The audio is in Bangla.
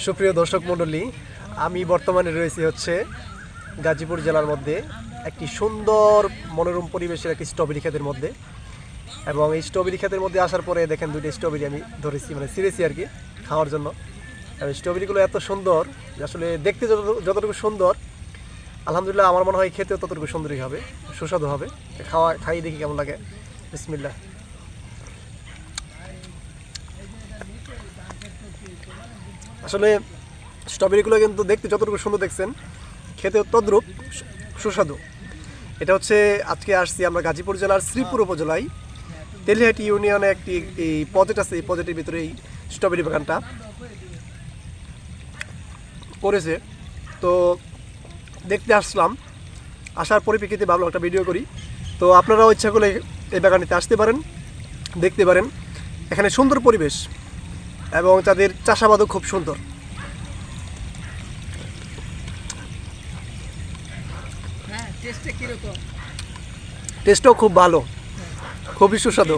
সুপ্রিয় দর্শক মণ্ডলী, আমি বর্তমানে রয়েছি হচ্ছে গাজীপুর জেলার মধ্যে একটি সুন্দর মনোরম পরিবেশের একটি স্ট্রবেরি ক্ষেতের মধ্যে। এবং এই স্ট্রবেরি ক্ষেতের মধ্যে আসার পরে দেখেন দুইটা স্ট্রবেরি আমি ধরেছি মানে সিরেছি আর কি খাওয়ার জন্য। এবং স্ট্রবেরিগুলো এত সুন্দর আসলে দেখতে যত- যতটুকু সুন্দর, আলহামদুলিল্লাহ আমার মনে হয় খেতেও ততটুকু সুন্দরই হবে, সুস্বাদু হবে। খাওয়া খাই দেখি কেমন লাগে। বিসমিল্লা আসলে স্ট্রবেরিগুলো কিন্তু দেখতে যতটুকু সুন্দর দেখছেন, খেতে তদ্রূপ সুস্বাদু। এটা হচ্ছে, আজকে আসছি আমরা গাজীপুর জেলার শ্রীপুর উপজেলায়। তেলিহাটি ইউনিয়নে একটি এই পজেট আছে, এই পজেটের ভিতরে এই স্ট্রবেরি বাগানটা করেছে। তো দেখতে আসলাম, আসার পরিপ্রেক্ষিতে ভাবলাম একটা ভিডিও করি। তো আপনারাও ইচ্ছা করলে এই বাগানেতে আসতে পারেন, দেখতে পারেন। এখানে সুন্দর পরিবেশ। এবং তাদের চাষাবাদও খুব সুন্দর। হ্যাঁ টেস্টও খুব ভালো। খুবই সুস্বাদু।